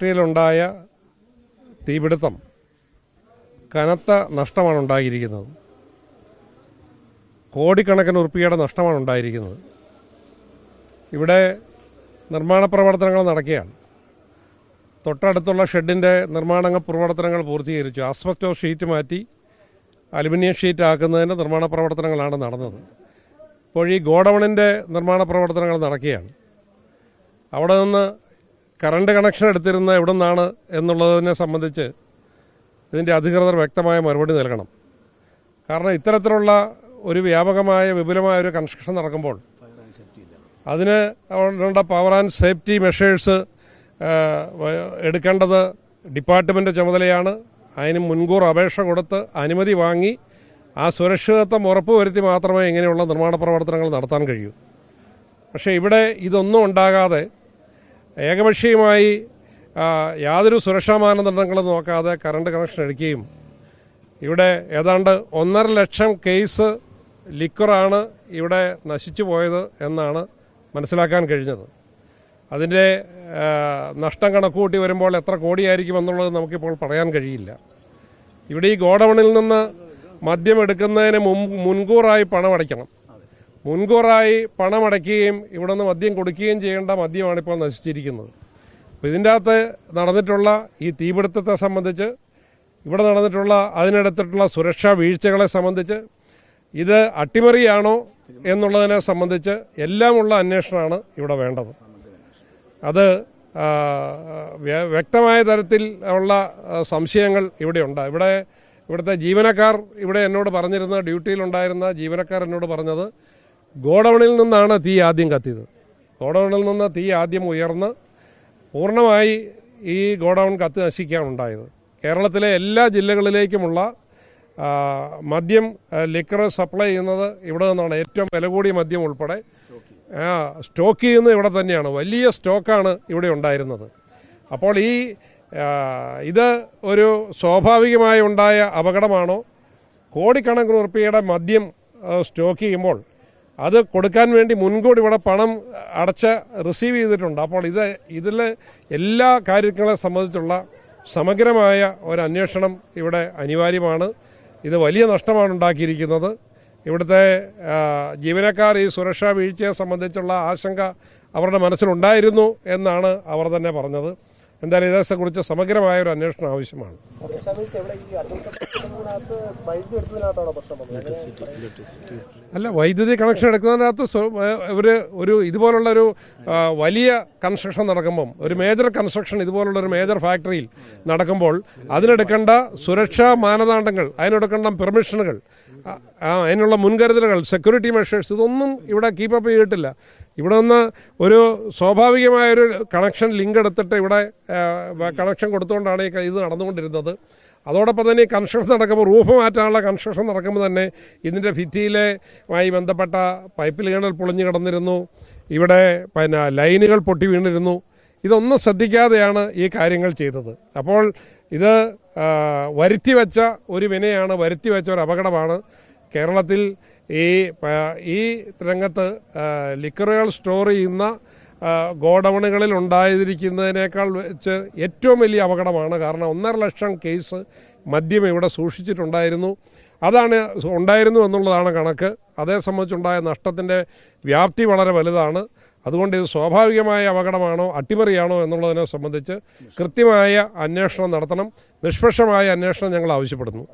ഫാക്ടറിയിലുണ്ടായ തീപിടുത്തം കനത്ത നഷ്ടമാണ് ഉണ്ടായിരിക്കുന്നത്. കോടിക്കണക്കിന് ഉറുപ്പികയുടെ നഷ്ടമാണ് ഉണ്ടായിരിക്കുന്നത്. ഇവിടെ നിർമ്മാണ പ്രവർത്തനങ്ങൾ നടക്കുകയാണ്. തൊട്ടടുത്തുള്ള ഷെഡിന്റെ നിർമ്മാണ പ്രവർത്തനങ്ങൾ പൂർത്തീകരിച്ചു. ആസ്പെക്ടോ ഷീറ്റ് മാറ്റി അലുമിനിയം ഷീറ്റ് ആക്കുന്നതിന്റെ നിർമ്മാണ പ്രവർത്തനങ്ങളാണ് നടന്നത്. ഇപ്പോൾ ഈ ഗോഡൗണിന്റെ നിർമ്മാണ പ്രവർത്തനങ്ങൾ നടക്കുകയാണ്. അവിടെ നിന്ന് കറണ്ട് കണക്ഷൻ എടുത്തിരുന്ന എവിടെ നിന്നാണ് എന്നുള്ളതിനെ സംബന്ധിച്ച് ഇതിന്റെ അധികൃതർ വ്യക്തമായ മറുപടി നൽകണം. കാരണം ഇത്തരത്തിലുള്ള ഒരു വ്യാപകമായ വിപുലമായ ഒരു കൺസ്ട്രക്ഷൻ നടക്കുമ്പോൾ അതിന് ഉള്ള പവർ ആൻഡ് സേഫ്റ്റി മെഷേഴ്സ് എടുക്കേണ്ടത് ഡിപ്പാർട്ട്മെന്റ് ചുമതലയാണ്. അതിന് മുൻകൂർ അപേക്ഷ കൊടുത്ത് അനുമതി വാങ്ങി ആ സുരക്ഷിതത്വം ഉറപ്പുവരുത്തി മാത്രമേ ഇങ്ങനെയുള്ള നിർമ്മാണ പ്രവർത്തനങ്ങൾ നടത്താൻ കഴിയൂ. പക്ഷേ ഇവിടെ ഇതൊന്നും ഉണ്ടാകാതെ ഏകപക്ഷീയമായി യാതൊരു സുരക്ഷാ മാനദണ്ഡങ്ങളും നോക്കാതെ കറണ്ട് കണക്ഷൻ എടുക്കുകയും ഇവിടെ ഏതാണ്ട് ഒന്നര ലക്ഷം കേസ് ലിക്വറാണ് ഇവിടെ നശിച്ചു പോയത് എന്നാണ് മനസ്സിലാക്കാൻ കഴിഞ്ഞത്. അതിന്റെ നഷ്ടം കണക്കുകൂട്ടി വരുമ്പോൾ എത്ര കോടിയായിരിക്കും എന്നുള്ളത് നമുക്കിപ്പോൾ പറയാൻ കഴിയില്ല. ഇവിടെ ഈ ഗോഡൌണിൽ നിന്ന് മദ്യം എടുക്കുന്നതിന് മുൻ- മുൻകൂറായി പണം അടയ്ക്കണം മുൻകൂറായി പണമടയ്ക്കുകയും ഇവിടെ നിന്ന് മദ്യം കൊടുക്കുകയും ചെയ്യേണ്ട മദ്യമാണ് ഇപ്പോൾ നശിച്ചിരിക്കുന്നത്. അപ്പോൾ ഇതിന്റെ അകത്ത് നടന്നിട്ടുള്ള ഈ തീപിടുത്തത്തെ സംബന്ധിച്ച് ഇവിടെ നടന്നിട്ടുള്ള അതിനെടുത്തിട്ടുള്ള സുരക്ഷാ വീഴ്ചകളെ സംബന്ധിച്ച് ഇത് അട്ടിമറിയാണോ എന്നുള്ളതിനെ സംബന്ധിച്ച് എല്ലാമുള്ള അന്വേഷണമാണ് ഇവിടെ വേണ്ടത്. അത് വ്യക്തമായ തരത്തിൽ ഉള്ള സംശയങ്ങൾ ഇവിടെയുണ്ട് ഇവിടെ ഇവിടുത്തെ ജീവനക്കാർ ഇവിടെ എന്നോട് പറഞ്ഞിരുന്ന ഡ്യൂട്ടിയിലുണ്ടായിരുന്ന ജീവനക്കാർ എന്നോട് പറഞ്ഞത് ഗോഡൌണിൽ നിന്നാണ് തീ ആദ്യം കത്തിയത്. ഗോഡൌണിൽ നിന്ന് തീ ആദ്യം ഉയർന്ന് പൂർണമായി ഈ ഗോഡൌൺ കത്ത് നശിക്കാനുണ്ടായത് കേരളത്തിലെ എല്ലാ ജില്ലകളിലേക്കുമുള്ള മദ്യം ലിക്കർ സപ്ലൈ ചെയ്യുന്നത് ഇവിടെ നിന്നാണ്. ഏറ്റവും വില കൂടിയ മദ്യം ഉൾപ്പെടെ സ്റ്റോക്ക് ചെയ്യുന്നത് ഇവിടെ തന്നെയാണ്. വലിയ സ്റ്റോക്കാണ് ഇവിടെ ഉണ്ടായിരുന്നത്. അപ്പോൾ ഈ ഇത് ഒരു സ്വാഭാവികമായി ഉണ്ടായ അപകടമാണോ? കോടിക്കണക്കിന് ഉറുപ്പികയുടെ മദ്യം സ്റ്റോക്ക് ചെയ്യുമ്പോൾ അത് കൊടുക്കാൻ വേണ്ടി മുൻകൂടി ഇവിടെ പണം അടച്ച് റിസീവ് ചെയ്തിട്ടുണ്ട്. അപ്പോൾ ഇത് ഇതിൽ എല്ലാ കാര്യങ്ങളെ സംബന്ധിച്ചുള്ള സമഗ്രമായ ഒരു അന്വേഷണം ഇവിടെ അനിവാര്യമാണ്. ഇത് വലിയ നഷ്ടമാണ് ഉണ്ടാക്കിയിരിക്കുന്നത്. ഇവിടുത്തെ ജീവനക്കാർ ഈ സുരക്ഷാ വീഴ്ചയെ സംബന്ധിച്ചുള്ള ആശങ്ക അവരുടെ മനസ്സിലുണ്ടായിരുന്നു എന്നാണ് അവർ തന്നെ പറഞ്ഞത്. എന്തായാലും ഇതേക്കുറിച്ച് സമഗ്രമായ ഒരു അന്വേഷണം ആവശ്യമാണ്. അല്ല വൈദ്യുതി കണക്ഷൻ എടുക്കുന്നതിനകത്ത് ഇവർ ഒരു ഇതുപോലുള്ള ഒരു വലിയ കൺസ്ട്രക്ഷൻ നടക്കുമ്പം ഒരു മേജർ കൺസ്ട്രക്ഷൻ ഇതുപോലുള്ള ഒരു മേജർ ഫാക്ടറിയിൽ നടക്കുമ്പോൾ അതിനെടുക്കേണ്ട സുരക്ഷാ മാനദണ്ഡങ്ങൾ അതിനെടുക്കേണ്ട പെർമിഷനുകൾ അതിനുള്ള മുൻകരുതലുകൾ സെക്യൂരിറ്റി മെഷേഴ്സ് ഇതൊന്നും ഇവിടെ കീപ്പപ്പ് ചെയ്തിട്ടില്ല. ഇവിടെ നിന്ന് ഒരു സ്വാഭാവികമായൊരു കണക്ഷൻ ലിങ്ക് എടുത്തിട്ട് ഇവിടെ കണക്ഷൻ കൊടുത്തുകൊണ്ടാണ് ഈ ഇത് നടന്നുകൊണ്ടിരുന്നത്. അതോടൊപ്പം തന്നെ ഈ കൺസ്ട്രക്ഷൻ നടക്കുമ്പോൾ റൂഫ് മാറ്റാനുള്ള കൺസ്ട്രക്ഷൻ നടക്കുമ്പോൾ തന്നെ ഇതിന്റെ ഭിത്തിയിലെ മായി ബന്ധപ്പെട്ട പൈപ്പിൽ ലൈനുകൾ പൊളിഞ്ഞു കിടന്നിരുന്നു. ഇവിടെ പിന്നെ ലൈനുകൾ പൊട്ടി വീണിരുന്നു. ഇതൊന്നും ശ്രദ്ധിക്കാതെയാണ് ഈ കാര്യങ്ങൾ ചെയ്തത്. അപ്പോൾ ഇത് വരുത്തിവെച്ച വരുത്തി വെച്ച ഒരു വിനയാണ് വരുത്തി വെച്ച ഒരു അപകടമാണ്. കേരളത്തിൽ ഈ ഈ രംഗത്ത് ലിക്കറുകൾ സ്റ്റോർ ചെയ്യുന്ന ഗോഡൗണുകളിൽ ഉണ്ടായിരിക്കുന്നതിനേക്കാൾ വെച്ച് ഏറ്റവും വലിയ അപകടമാണ്. കാരണം ഒന്നര ലക്ഷം കേസ് മദ്യം ഇവിടെ സൂക്ഷിച്ചിട്ടുണ്ടായിരുന്നു. അതാണ് ഉണ്ടായിരുന്നു എന്നുള്ളതാണ് കണക്ക്. അതേ സംബന്ധിച്ചുണ്ടായ നഷ്ടത്തിന്റെ വ്യാപ്തി വളരെ വലുതാണ്. അതുകൊണ്ട് ഇത് സ്വാഭാവികമായ അപകടമാണോ അട്ടിമറിയാണോ എന്നുള്ളതിനെ സംബന്ധിച്ച് കൃത്യമായ അന്വേഷണം നടത്തണം. നിഷ്പക്ഷമായ അന്വേഷണം ഞങ്ങൾ ആവശ്യപ്പെടുന്നു.